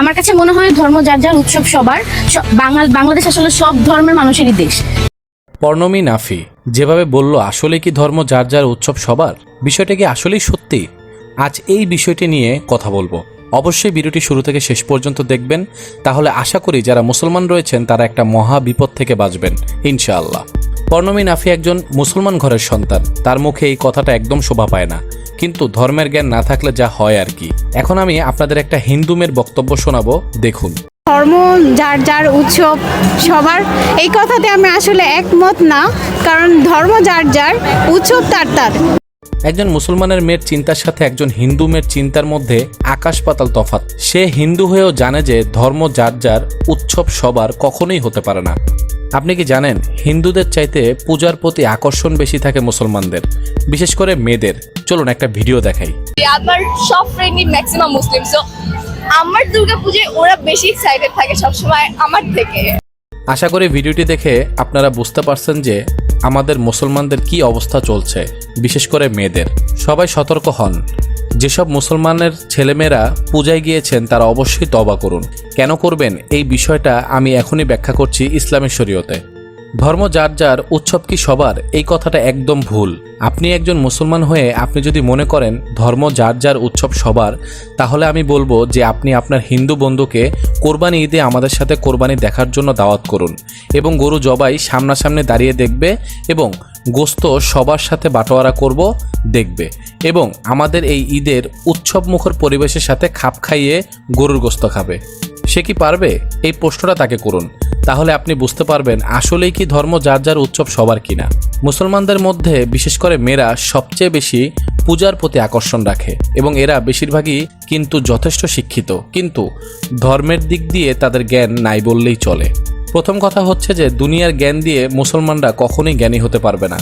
আমার কাছে মনে হয় ধর্ম যার যার উৎসব সবার বাংলাদেশ আসলে সব ধর্মের মানুষেরই দেশ। পর্ণমী নাফি, যেভাবে বলল, আসলে কি ধর্ম যার যার উৎসব সবার? বিষয়টা কি আসলেই সত্যি? আজ এই বিষয়টি নিয়ে কথা বলব। অবশ্যই ভিডিওটি শুরু থেকে শেষ পর্যন্ত দেখবেন। তাহলে আশা করি যারা মুসলমান রয়েছেন, তারা একটা মহা বিপদ থেকে বাঁচবেন, ইনশাআল্লাহ। পর্ণমী নাফি একজন মুসলমান ঘরের সন্তান। তার মুখে এই কথাটা একদম শোভা পায় না। কিন্তু ধর্মের জ্ঞান না থাকলে যা হয় আর কি। এখন আমি আপনাদের একটা হিন্দু মেয়ের বক্তব্য শোনাবো দেখুন। ধর্ম যার যার উৎসব সবার এই কথাতে আমি আসলে একমত না কারণ ধর্ম যার যার উৎসব তার তার। একজন মুসলমানের মেয়ের চিন্তার সাথে একজন হিন্দু মেয়ের চিন্তার মধ্যে আকাশ পাতাল তফাৎ। সে হিন্দু হয়েও জানে যে ধর্ম যার যার উৎসব সবার কখনোই হতে পারে না। আপনি কি জানেন হিন্দুদের চাইতে পূজার প্রতি আকর্ষণ বেশি থাকে মুসলমানদের বিশেষ করে মেয়েদের। চলুন একটা ভিডিও দেখাই। আমার সব ফ্রেন্ডই ম্যাক্সিমাম মুসলিম সো আমার দুর্গা পুজোয় ওরা বেশি এক্সাইটেড থাকে সবসময় আমার থেকে। আশা করি ভিডিওটি দেখে আপনারা বুঝতে পারছেন যে আমাদের মুসলমানদের কি অবস্থা চলছে বিশেষ করে মেয়েদের। সবাই সতর্ক হন। যেসব মুসলমানের ছেলেমেয়েরা পূজায় গিয়েছেন তারা অবশ্যই তবা করুন। কেন করবেন? এই বিষয়টা আমি এখনই ব্যাখ্যা করছি ইসলামের শরীয়তে। ধর্ম যার যার, উৎসব কি সবার? এই কথাটা একদম ভুল। আপনি একজন মুসলমান হয়ে আপনি যদি মনে করেন ধর্ম যার যার, উৎসব সবার, তাহলে আমি বলব যে আপনি আপনার হিন্দু বন্ধুকে কোরবানি ঈদে আমাদের সাথে কোরবানি দেখার জন্য দাওয়াত করুন এবং গরু জবাই সামনাসামনি দাঁড়িয়ে দেখবে এবং গোস্ত সবার সাথে বাটোয়ারা করব দেখবে এবং আমাদের এই ঈদের উৎসব মুখর পরিবেশের সাথে খাপ খাইয়ে গরুর গোস্ত খাবে। সে কি পারবে? এই প্রশ্নটা তাকে করুন। তাহলে আপনি বুঝতে পারবেন আসলেই কি ধর্ম যার যার উৎসব সবার কিনা। মুসলমানদের মধ্যে, বিশেষ করে মেয়েরা, সবচেয়ে বেশি পূজার প্রতি আকর্ষণ রাখে এবং এরা বেশিরভাগই কিন্তু যথেষ্ট শিক্ষিত। কিন্তু ধর্মের দিক দিয়ে তাদের জ্ঞান নাই বললেই চলে। প্রথম কথা হচ্ছে যে, দুনিয়ার জ্ঞান দিয়ে মুসলমানরা কখনোই জ্ঞানী হতে পারবে না।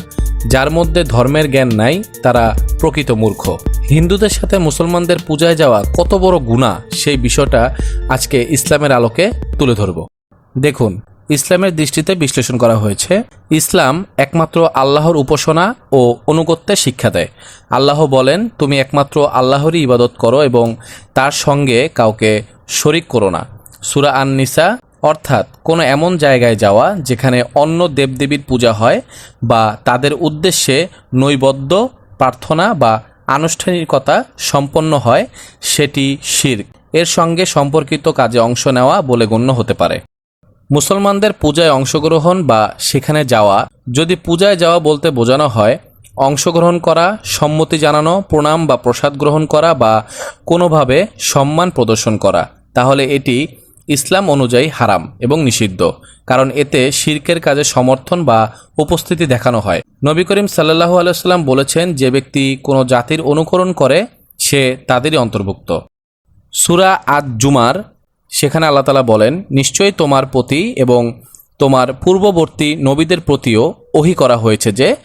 যার মধ্যে ধর্মের জ্ঞান নাই, তারা প্রকৃত মূর্খ। হিন্দুদের সাথে মুসলমানদের পূজায় যাওয়া কত বড় গুণা সেই বিষয়টা আজকে ইসলামের আলোকে তুলে ধরব। দেখুন, ইসলামের দৃষ্টিতে বিশ্লেষণ করা হয়েছে, ইসলাম একমাত্র আল্লাহর উপাসনা ও অনুগত্যের শিক্ষা দেয়। আল্লাহ বলেন, তুমি একমাত্র আল্লাহরই ইবাদত করো এবং তার সঙ্গে কাউকে শরিক করো না। সুরা আন নিসা অর্থাৎ কোনো এমন জায়গায় যাওয়া যেখানে অন্য দেবদেবীর পূজা হয় বা তাদের উদ্দেশ্যে নৈবদ্য প্রার্থনা বা আনুষ্ঠানিকতা সম্পন্ন হয়, সেটি শির্ক। এর সঙ্গে সম্পর্কিত কাজে অংশ নেওয়া বলে গণ্য হতে পারে। মুসলমানদের পূজায় অংশগ্রহণ বা সেখানে যাওয়া, যদি পূজায় যাওয়া বলতে বোঝানো হয়, অংশগ্রহণ করা, সম্মতি জানানো, প্রণাম বা প্রসাদ গ্রহণ করা বা কোনোভাবে সম্মান প্রদর্শন করা, তাহলে এটি ইসলাম অনুযায়ী হারাম এবং নিষিদ্ধ, কারণ এতে শির্কের কাজে সমর্থন বা উপস্থিতি দেখানো হয়। নবী করিম সাল্লাহু আলাইসাল্লাম বলেছেন, যে ব্যক্তি কোনো জাতির অনুকরণ করে, সে তাদেরই অন্তর্ভুক্ত। সুরা আদ জুমার সেখানে আল্লাহ তালা বলেন, নিশ্চয়ই তোমার প্রতি এবং তোমার পূর্ববর্তী নবীদের প্রতিও ওহি করা হয়েছে যে,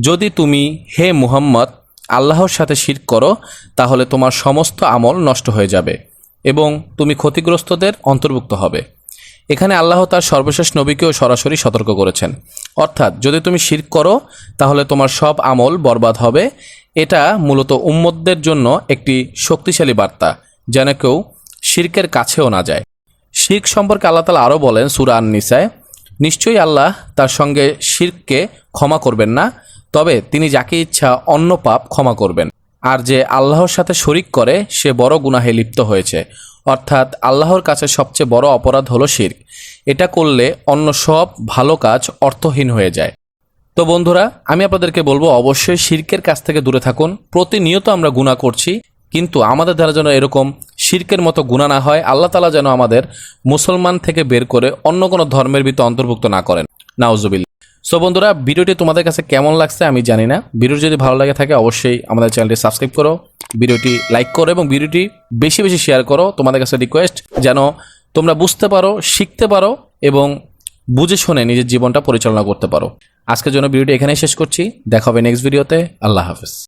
যদি তুমি হে মুহাম্মদ, আল্লাহর সাথে শির করো, তাহলে তোমার সমস্ত আমল নষ্ট হয়ে যাবে এবং তুমি ক্ষতিগ্রস্তদের অন্তর্ভুক্ত হবে। এখানে আল্লাহ তার সর্বশেষ নবীকেও সরাসরি সতর্ক করেছেন। অর্থাৎ, যদি তুমি শির্ক করো, তাহলে তোমার সব আমল বরবাদ হবে। এটা মূলত উম্মতদের জন্য একটি শক্তিশালী বার্তা, যেন কেউ শির্কের কাছেও না যায়। শির্ক সম্পর্কে আল্লাহ তালা আরও বলেন, সুরা আন নিসায় নিশ্চয়ই আল্লাহ তার সঙ্গে শির্ককে ক্ষমা করবেন না, তবে তিনি যাকে ইচ্ছা অন্য পাপ ক্ষমা করবেন। আর যে আল্লাহর সাথে শরিক করে, সে বড় গুনাহে লিপ্ত হয়েছে। অর্থাৎ আল্লাহর কাছে সবচেয়ে বড় অপরাধ হলো শির্ক। এটা করলে অন্য সব ভালো কাজ অর্থহীন হয়ে যায়। তো বন্ধুরা, আমি আপনাদেরকে বলব, অবশ্যই শির্কের কাছ থেকে দূরে থাকুন। প্রতিনিয়ত আমরা গুণা করছি, কিন্তু আমাদের দ্বারা যেন এরকম শির্কের মতো গুণা না হয়, আল্লাহ তালা যেন আমাদের মুসলমান থেকে বের করে অন্য কোনো ধর্মের ভিতরে অন্তর্ভুক্ত না করেন। নাউজুবিল সো বন্ধুরা, ভিডিওটি তোমাদের কাছে কেমন লাগছে আমি জানি না। ভিডিও যদি ভালো লাগে থাকে, অবশ্যই আমাদের চ্যানেলটি সাবস্ক্রাইব করো, ভিডিওটি লাইক করো এবং ভিডিওটি বেশি বেশি শেয়ার করো। তোমাদের কাছে রিকোয়েস্ট যেন তোমরা বুঝতে পারো, শিখতে পারো এবং বুঝে শুনে নিজের জীবনটা পরিচালনা করতে পারো। আজকের জন্য ভিডিওটি এখানেই শেষ করছি। দেখা হবে নেক্সট ভিডিওতে আল্লাহ হাফেজ।